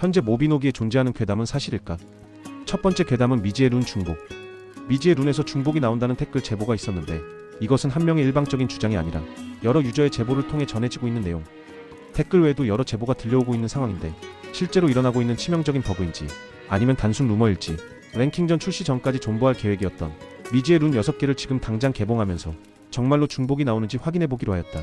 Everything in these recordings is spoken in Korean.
현재 모비노기에 존재하는 괴담은 사실일까? 첫 번째 괴담은 미지의 룬 중복. 미지의 룬에서 중복이 나온다는 댓글 제보가 있었는데 이것은 한 명의 일방적인 주장이 아니라 여러 유저의 제보를 통해 전해지고 있는 내용. 댓글 외에도 여러 제보가 들려오고 있는 상황인데 실제로 일어나고 있는 치명적인 버그인지 아니면 단순 루머일지 랭킹전 출시 전까지 존버할 계획이었던 미지의 룬 6개를 지금 당장 개봉하면서 정말로 중복이 나오는지 확인해 보기로 하였다.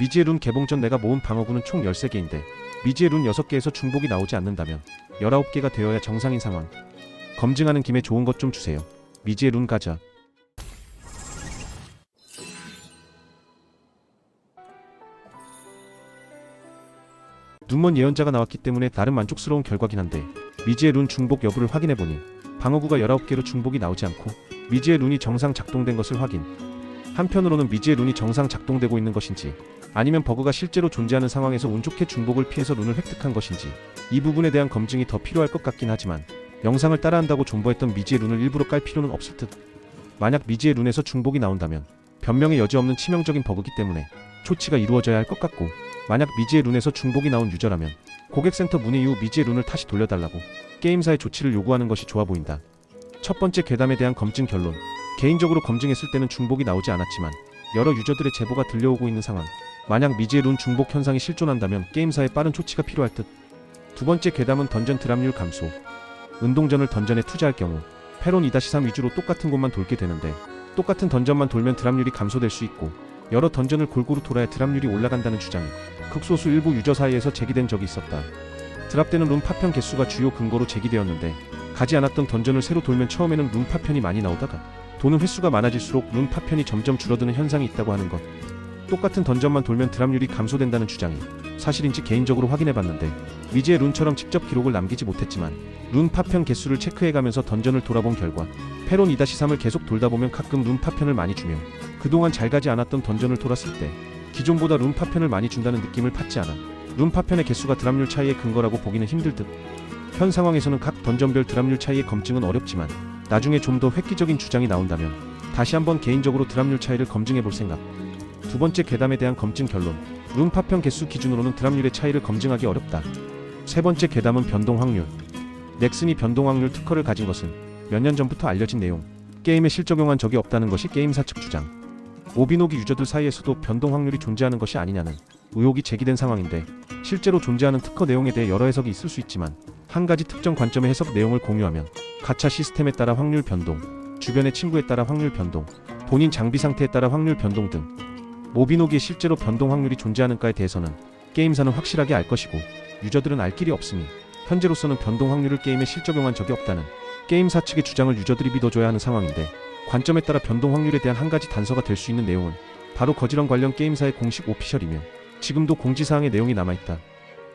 미지의 룬 개봉 전 내가 모은 방어구는 총 13개인데 미지의 룬 6개에서 중복이 나오지 않는다면 19개가 되어야 정상인 상황. 검증하는 김에 좋은 것 좀 주세요. 미지의 룬 가자. 눈먼 예언자가 나왔기 때문에 나름 만족스러운 결과긴 한데 미지의 룬 중복 여부를 확인해보니 방어구가 19개로 중복이 나오지 않고 미지의 룬이 정상 작동된 것을 확인 한편으로는 미지의 룬이 정상 작동되고 있는 것인지 아니면 버그가 실제로 존재하는 상황에서 운 좋게 중복을 피해서 룬을 획득한 것인지 이 부분에 대한 검증이 더 필요할 것 같긴 하지만 영상을 따라한다고 존버했던 미지의 룬을 일부러 깔 필요는 없을 듯 만약 미지의 룬에서 중복이 나온다면 변명의 여지 없는 치명적인 버그기 때문에 조치가 이루어져야 할 것 같고 만약 미지의 룬에서 중복이 나온 유저라면 고객센터 문의 이후 미지의 룬을 다시 돌려달라고 게임사의 조치를 요구하는 것이 좋아 보인다. 첫 번째 괴담에 대한 검증 결론. 개인적으로 검증했을 때는 중복이 나오지 않았지만 여러 유저들의 제보가 들려오고 있는 상황. 만약 미지의 룬 중복 현상이 실존한다면 게임사의 빠른 조치가 필요할 듯. 두 번째 괴담은 던전 드랍률 감소. 은동전을 던전에 투자할 경우 페론 2-3 위주로 똑같은 곳만 돌게 되는데 똑같은 던전만 돌면 드랍률이 감소될 수 있고 여러 던전을 골고루 돌아야 드랍률이 올라간다는 주장이 극소수 일부 유저 사이에서 제기된 적이 있었다. 드랍되는 룬 파편 개수가 주요 근거로 제기되었는데 가지 않았던 던전을 새로 돌면 처음에는 룬 파편이 많이 나오다가 도는 횟수가 많아질수록 룬 파편이 점점 줄어드는 현상이 있다고 하는 것. 똑같은 던전만 돌면 드랍률이 감소된다는 주장이 사실인지 개인적으로 확인해봤는데 미지의 룬처럼 직접 기록을 남기지 못했지만 룬 파편 개수를 체크해가면서 던전을 돌아본 결과 페론 2-3을 계속 돌다 보면 가끔 룬 파편을 많이 주며 그동안 잘 가지 않았던 던전을 돌았을 때 기존보다 룬 파편을 많이 준다는 느낌을 받지 않아 룬 파편의 개수가 드랍률 차이의 근거라고 보기는 힘들 듯. 현 상황에서는 각 던전별 드랍률 차이의 검증은 어렵지만 나중에 좀 더 획기적인 주장이 나온다면 다시 한번 개인적으로 드랍률 차이를 검증해 볼 생각. 두 번째 괴담에 대한 검증 결론. 룬 파편 개수 기준으로는 드랍률의 차이를 검증하기 어렵다. 세 번째 괴담은 변동 확률. 넥슨이 변동 확률 특허를 가진 것은 몇 년 전부터 알려진 내용. 게임에 실적용한 적이 없다는 것이 게임사 측 주장. 오비노기 유저들 사이에서도 변동 확률이 존재하는 것이 아니냐는 의혹이 제기된 상황인데 실제로 존재하는 특허 내용에 대해 여러 해석이 있을 수 있지만 한 가지 특정 관점의 해석 내용을 공유하면 가차 시스템에 따라 확률 변동, 주변의 친구에 따라 확률 변동, 본인 장비 상태에 따라 확률 변동 등 모비노기에 실제로 변동 확률이 존재하는가에 대해서는 게임사는 확실하게 알 것이고 유저들은 알 길이 없으니 현재로서는 변동 확률을 게임에 실적용한 적이 없다는 게임사 측의 주장을 유저들이 믿어줘야 하는 상황인데 관점에 따라 변동 확률에 대한 한 가지 단서가 될 수 있는 내용은 바로 거지런 관련 게임사의 공식 오피셜이며 지금도 공지사항의 내용이 남아있다.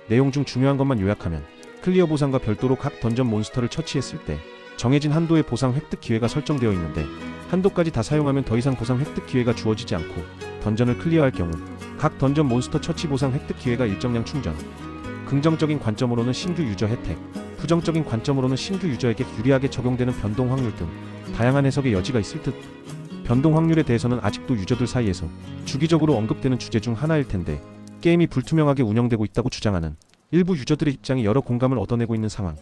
내용 중 중요한 것만 요약하면 클리어 보상과 별도로 각 던전 몬스터를 처치했을 때 정해진 한도의 보상 획득 기회가 설정되어 있는데 한도까지 다 사용하면 더 이상 보상 획득 기회가 주어지지 않고 던전을 클리어할 경우 각 던전 몬스터 처치 보상 획득 기회가 일정량 충전. 긍정적인 관점으로는 신규 유저 혜택, 부정적인 관점으로는 신규 유저에게 유리하게 적용되는 변동 확률 등 다양한 해석의 여지가 있을 듯. 변동 확률에 대해서는 아직도 유저들 사이에서 주기적으로 언급되는 주제 중 하나일 텐데 게임이 불투명하게 운영되고 있다고 주장하는 일부 유저들의 입장이 여러 공감을 얻어내고 있는 상황.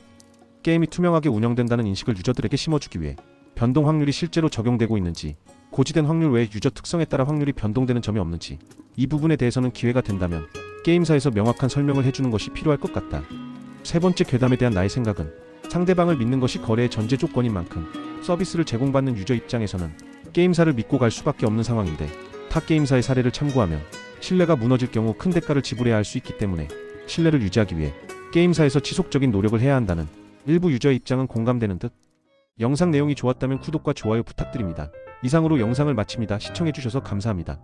게임이 투명하게 운영된다는 인식을 유저들에게 심어주기 위해 변동 확률이 실제로 적용되고 있는지, 고지된 확률 외에 유저 특성에 따라 확률이 변동되는 점이 없는지, 이 부분에 대해서는 기회가 된다면 게임사에서 명확한 설명을 해주는 것이 필요할 것 같다. 세 번째 괴담에 대한 나의 생각은 상대방을 믿는 것이 거래의 전제 조건인 만큼 서비스를 제공받는 유저 입장에서는 게임사를 믿고 갈 수밖에 없는 상황인데 타 게임사의 사례를 참고하면 신뢰가 무너질 경우 큰 대가를 지불해야 할 수 있기 때문에 신뢰를 유지하기 위해 게임사에서 지속적인 노력을 해야 한다는 일부 유저의 입장은 공감되는 듯. 영상 내용이 좋았다면 구독과 좋아요 부탁드립니다. 이상으로 영상을 마칩니다. 시청해주셔서 감사합니다.